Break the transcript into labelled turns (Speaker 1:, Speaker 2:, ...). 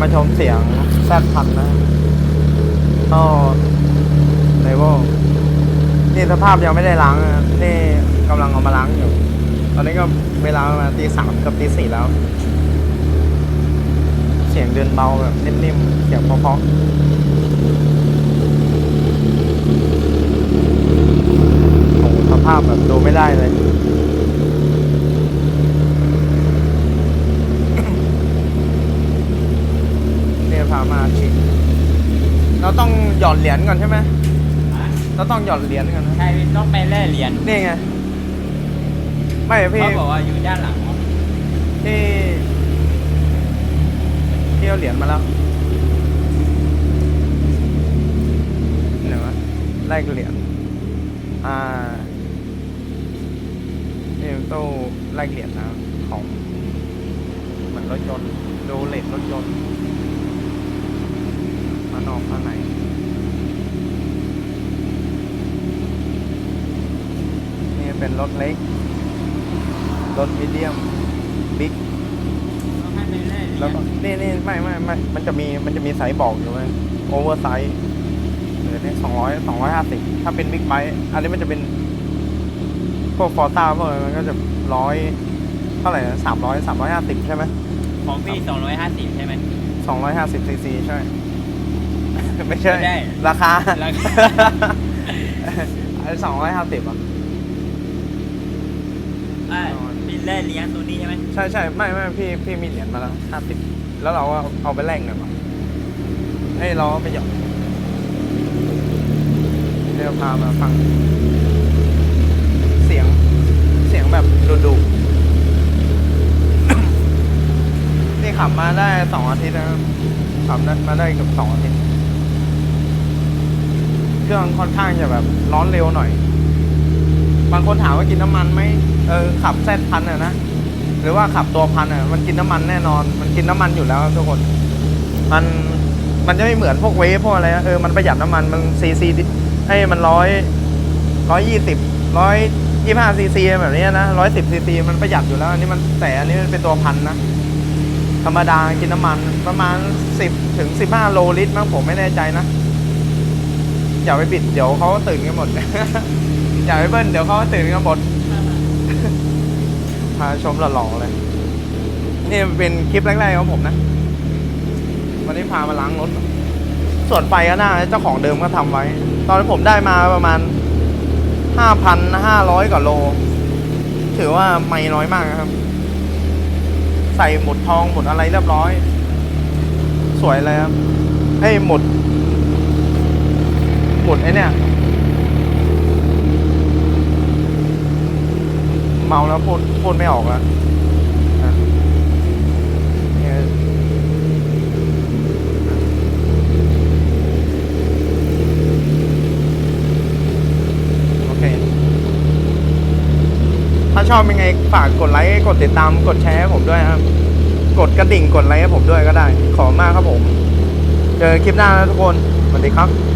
Speaker 1: มาชมเสียงแซดพันนะก็เลเวลนี่สภาพยังไม่ได้ล้างนะนี่กำลังเอามาล้างอยู่ ตอนนี้ก็เวลาประมาณตีสามกับตีสี่แล้ว เสียงเดินเบาแบบนิ่มๆ เสียงเพราะๆโหสภาพแบบดูไม่ได้เลย เนี่ย พามาชิดเราต้องหยอดเหรียญก่อนใช่ไหมเราต้องหยอดเหรียญก่อนนะ
Speaker 2: ใช่พี่ต้องไปแล่เหรียญ
Speaker 1: นี่ไง ไม่พี่
Speaker 2: เขาบอกว่าอยู่ด้านหลังเนอะ
Speaker 1: ที่ที่เอาเหรียญมาแล้วไหนวะแลกเหรียญอ่านี่ตู้แลกเหรียญนะของเหมือนรถยนต์ดูเลทรถยนต์มา นอกข้างในนี่เป็นรถเล็ก รถมีเดียม บิ๊ก
Speaker 2: ต้องให้ไปแล่เหรี
Speaker 1: แล้ว
Speaker 2: ยญ
Speaker 1: ก็นี่นี่ไม่ไม่ไม่มันจะมีมันจะมีไซส์บอกอยู่ไหมโอเวอร์ไซส์หรือนี่สองร้อยสองร้อยห้าสิบถ้าเป็นบิ๊กไบค์อันนี้มันจะเป็น พวกฟอร์ต้าพวกอะไรมันก็จะร้อยเท่าไหร่สามร้อยสามร้อยห้าสิบใช่ไหม
Speaker 2: ของพี่สองร้อยห้าสิบใช่ไหม
Speaker 1: สองร้อยห้าสิบซีซีใช่ ไม่ใช่
Speaker 2: ไม่ใช่
Speaker 1: ราคา
Speaker 2: ราคา
Speaker 1: ไอ้สองร้อยห้าสิบอะ
Speaker 2: อ่าพี่แล่เหรียญตัวนี้ใช่ไหม
Speaker 1: ใช่ใช่ไม่ไม่พี่พี่มีเหรียญมาแล้วห้าสิบแล้วเราก็เอาไปแลกเงินมาเอ้ยเราเอาไปหยอดเดี๋ยวพามาฟัง เสียงเสียงแบบดุดุ นี่ขับมาได้สองอาทิตย์นะครับขับได้มาได้เกับสองอาทิตย์ เครื่องค่อนข้างจะแบบร้อนเร็วหน่อย บางคนถามว่ากินน้ำมันไหมเออขับแซดพันอะนะหรือว่าขับตัวพันอะมันกินน้ำมันแน่นอน มันกินน้ำมันอยู่แล้วทุกคนมันมันจะไม่เหมือนพวกเวฟพวกอะไรเออมันประหยัดน้ำมันมันซีซีให้มันร้อยร้อยยี่สิบร้อยยี่ห้าซีซีแบบนี้นะร้อยสิบซีซีมันประหยัดอยู่แล้วอันนี้มันแต่อันนี้มันเป็นตัวพันนะธรรมดากินน้ำมันประมาณสิบถึงสิบห้าโลลิตรมั้งผมไม่แน่ใจนะ อย่าไปบิดเดี๋ยวเขาตื่นกันหมด อย่าไปเบิ้ลเดี๋ยวเขาตื่นกันหมดพาชมหล่อๆเลย นี่เป็นคลิปแรกๆของผมนะ วันนี้พามาล้างรถ ส่วนไฟก็น่าเจ้าของเดิมก็ทำไว้ ตอนนนผมได้มาประมาณห้าพันห้าร้อยกว่าโล ถือว่าไม่น้อยมากครับ ใส่หมดทองหมดอะไรเรียบร้อย สวยเลยครับเอ้หมด หมุดไอ้เนี่ยเมาแล้วพูดพูดไม่ออกแล้วอะโอเคถ้าชอบยังไงฝากกดไลค์กดติดตามกดแชร์ให้ผมด้วยครับ กดกระดิ่งกดไลค์ให้ผมด้วยก็ได้ ขอบคุณมากครับผม เจอคลิปหน้านะทุกคนสวัสดีครับ